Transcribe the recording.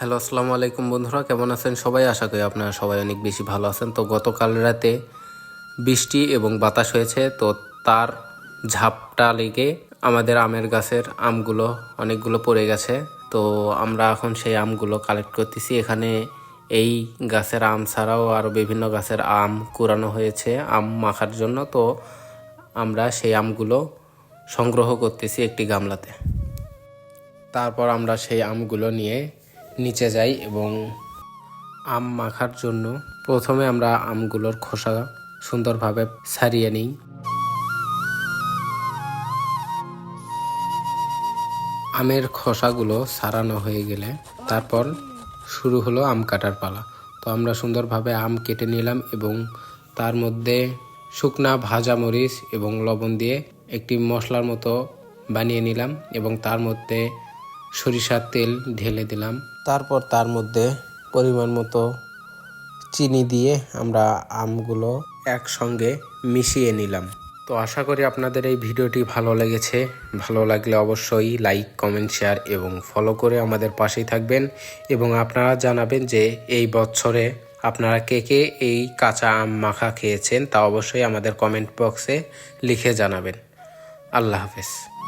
Hello, আসসালামু আলাইকুম বন্ধুরা, কেমন আছেন সবাই? আশা করি আপনারা সবাই অনেক বেশি ভালো আছেন। তো গতকাল রাতে বৃষ্টি এবং বাতাস হয়েছে, তো তার ঝাপটা লেগে আমাদের আমের গাছের আমগুলো অনেকগুলো পড়ে গেছে। তো আমরা এখন সেই আমগুলো কালেক্ট করতেছি। এখানে এই গাছের আম ছাড়াও আরও বিভিন্ন গাছের আম কুড়ানো হয়েছে, আম মাখার জন্য। তো আমরা সেই আমগুলো সংগ্রহ করতেছি একটি গামলাতে। তারপর আমরা সেই আমগুলো নিয়ে নিচে যাই এবং আম মাখার জন্য প্রথমে আমরা আমগুলোর খোসা সুন্দরভাবে ছাড়িয়ে নিই। আমের খোসাগুলো সারানো হয়ে গেলে তারপর শুরু হলো আম কাটার পালা। তো আমরা সুন্দরভাবে আম কেটে নিলাম এবং তার মধ্যে শুকনা ভাজা মরিচ এবং লবণ দিয়ে একটি মশলার মতো বানিয়ে নিলাম এবং তার মধ্যে সরিষার তেল ঢেলে দিলাম। তারপর তার মধ্যে পরিমাণ মতো চিনি দিয়ে আমরা আমগুলো একসঙ্গে মিশিয়ে নিলাম। তো আশা করি আপনাদের এই ভিডিওটি ভালো লেগেছে। ভালো লাগলে অবশ্যই লাইক কমেন্ট শেয়ার এবং ফলো করে আমাদের পাশেই থাকবেন এবং আপনারা জানাবেন যে এই বছরে আপনারা কে কে এই কাঁচা আম মাখা খেয়েছেন তা অবশ্যই আমাদের কমেন্ট বক্সে লিখে জানাবেন। আল্লাহ হাফেজ।